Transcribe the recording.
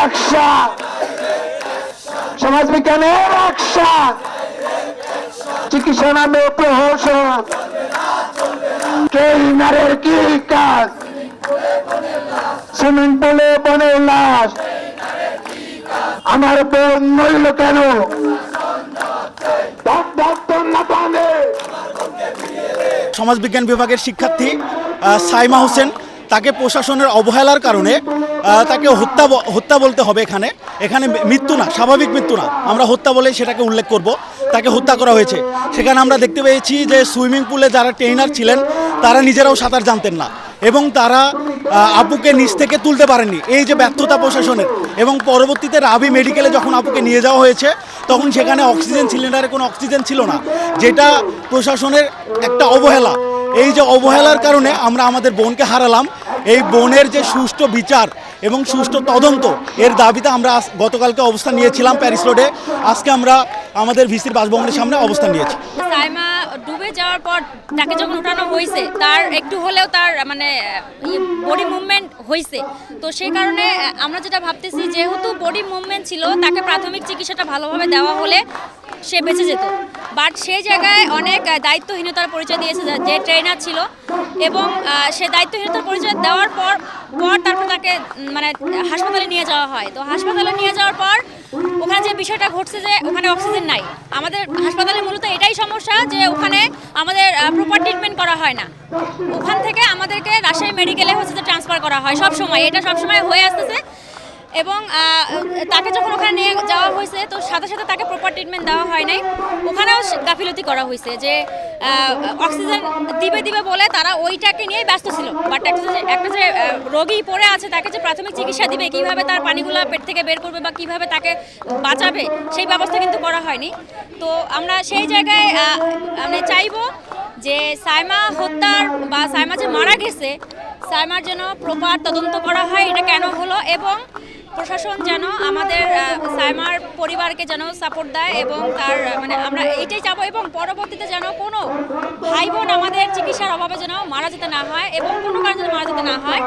Action সমাজবিজ্ঞানের action চিকিৎসা নামে প্রহসন। ট্রেনারের কি কাজ? সুইমিং পুলে বনের লাশ। আমার বোন নইল কেন? সমাজবিজ্ঞান বিভাগের শিক্ষার্থী সাইমা হোসেন। তাকে প্রশাসনের অবহেলার কারণে তাকে হত্যা হত্যা বলতে হবে এখানে। এখানে মৃত্যু না, স্বাভাবিক মৃত্যু না। আমরা হত্যা বলে সেটাকে উল্লেখ করব। তাকে হত্যা করা হয়েছে। সেখানে আমরা দেখতে পেয়েছি যে সুইমিং পুলে যারা ট্রেনার ছিলেন, তারা নিজেরাও সাঁতার জানতেন না। এবং তারা আপুকে নিচ থেকে তুলতে পারেননি। এই যে ব্যর্থতা প্রশাসনের এবং পরবর্তীতে রাবি মেডিকেলে যখন আপুকে নিয়ে যাওয়া হয়েছে, তখন সেখানে অক্সিজেন সিলিন্ডারে কোনো অক্সিজেন ছিল না, যেটা প্রশাসনের একটা অবহেলা। এই যে অবহেলার কারণে আমরা আমাদের বোনকে হারালাম। এই বোনের যে সুষ্ঠু বিচার এবং সুষ্ঠু তদন্ত, এর দাবিতে আমরা গতকালকে অবস্থান নিয়েছিলাম প্যারিস রোডে। আজকে আমরা আমাদের ভিসির বাসভবনের সামনে অবস্থান নিয়েছি। ডুবে যাওয়ার পর তাকে যখন উঠানো হয়েছে, তার একটু হলেও তার মানে বডি মুভমেন্ট হয়েছে। তো সেই কারণে আমরা যেটা ভাবতেছি, যেহেতু বডি মুভমেন্ট ছিল, তাকে প্রাথমিক চিকিৎসাটা ভালোভাবে দেওয়া হলে সে বেঁচে যেত। বাট সেই জায়গায় অনেক দায়িত্বহীনতার পরিচয় দিয়েছে যে- ট্রেনার ছিল এবং সে দায়িত্বহীনতার পরিচয় দেওয়ার পর পর তারপর তাকে মানে হাসপাতালে নিয়ে যাওয়া হয়। তো হাসপাতালে নিয়ে যাওয়ার পর ওখানে যে বিষয়টা ঘটছে যে ওখানে অক্সিজেন নাই। আমাদের হাসপাতালে মূলত এটাই সমস্যা যে ওখানে আমাদের প্রপার ট্রিটমেন্ট করা হয় না। ওখান থেকে আমাদেরকে রাজশাহী মেডিকেলে হচ্ছে যে ট্রান্সফার করা হয় সব সময় এটা সব সময় হয়ে আসতেছে। এবং তাকে যখন ওখানে নিয়ে যাওয়া হয়েছে তো সাথে সাথে তাকে প্রপার ট্রিটমেন্ট দেওয়া হয় নাই। ওখানেও গাফিলতি করা হয়েছে যে অক্সিজেন দিবে দিবে বলে তারা ওইটাকে নিয়েই ব্যস্ত ছিল। বাট একটা যে একটা যে রোগী পড়ে আছে তাকে যে প্রাথমিক চিকিৎসা দিবে কীভাবে তার পানিগুলো পেট থেকে বের করবে বা কীভাবে তাকে বাঁচাবে সেই ব্যবস্থা কিন্তু করা হয়নি। তো আমরা সেই জায়গায় আহ, মানে চাইব যে সাইমা হত্যার বা সাইমা যে মারা গেছে সাইমার যেন প্রপার তদন্ত করা হয়, এটা কেন হলো এবং প্রশাসন যেন আমাদের সাইমার পরিবারকে যেন সাপোর্ট দেয় এবং তার মানে আমরা এইটাই চাবো এবং পরবর্তীতে যেন কোনো ভাই বোন আমাদের চিকিৎসার অভাবে যেন মারা যেতে না হয় এবং কোনো কারণে যেন মারা যেতে না হয়।